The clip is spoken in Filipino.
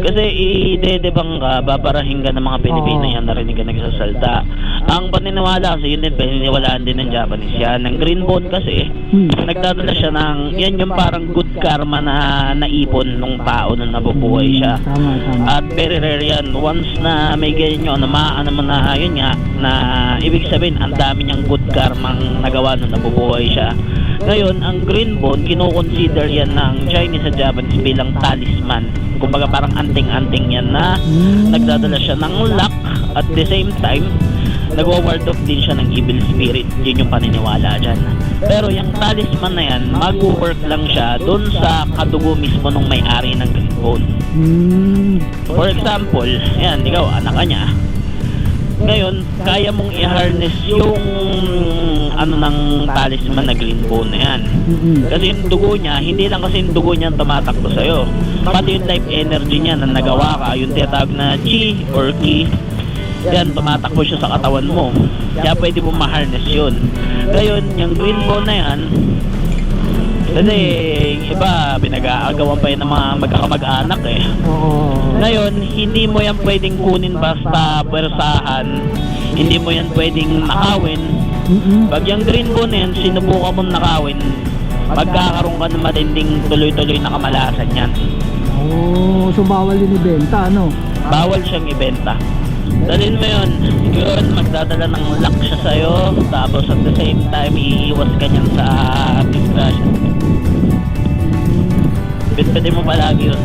Kasi idedebang ka, babarahin ka ng mga Pilipino Oo. yan, narinig ka nagsasalta. Ang paniniwala kasi yun din, paniniwalaan din ng Japanese yan. Ng green bone kasi, Hmm. nagdadala siya ng, yan yung parang good karma na naipon nung tao nung nabubuhay siya. Tama, tama. At very rare yan. Once na may ganyan yun, na maano mo na, yun nga, na ibig sabihin, ang dami niyang good karmang nagawa nung nabubuhay siya. Ngayon, ang green bone, kinoconsider yan ng Chinese at Japanese bilang talisman. Kumbaga parang anting-anting yan na Hmm. nagdadala siya ng luck at the same time, nagwa-ward off din siya ng evil spirit. Yun yung paniniwala dyan. Pero yung talisman na yan, mag-work lang siya dun sa kadugo mismo nung may-ari ng green bone. Hmm. For example, yan, ikaw, anak ka niya. Ngayon, kaya mong i-harness yung ano ng talisman na green bone na yan. Mm-mm. Kasi yung dugo niya, hindi lang kasi yung dugo niya ang tumatakbo sa'yo. Pati yung life energy niya na nagawa ka, yung tinatawag na chi or ki, yan, tumatakbo siya sa katawan mo. Kaya pwede mo ma-harness yun. Ngayon, yung green bone na yan, kasi yung iba, pinag-aagawan pa yun ng mga magkakamag-anak eh. Ngayon, hindi mo yan pwedeng kunin basta pwersahan. Hindi mo yan pwedeng nakawin. Mm-mm. Pag yung green bone yan, sinubukan mong nakawin, magkakaroon ka ng matinding tuloy-tuloy na kamalasan yan. Oh, so bawal din ibenta, ano? Bawal siyang ibenta. Dalhin mo yun. Yun, magdadala ng luck siya sa'yo. Tapos at the same time, iiwas ka niyan sa discussion. Bitbitin mo palagi yun.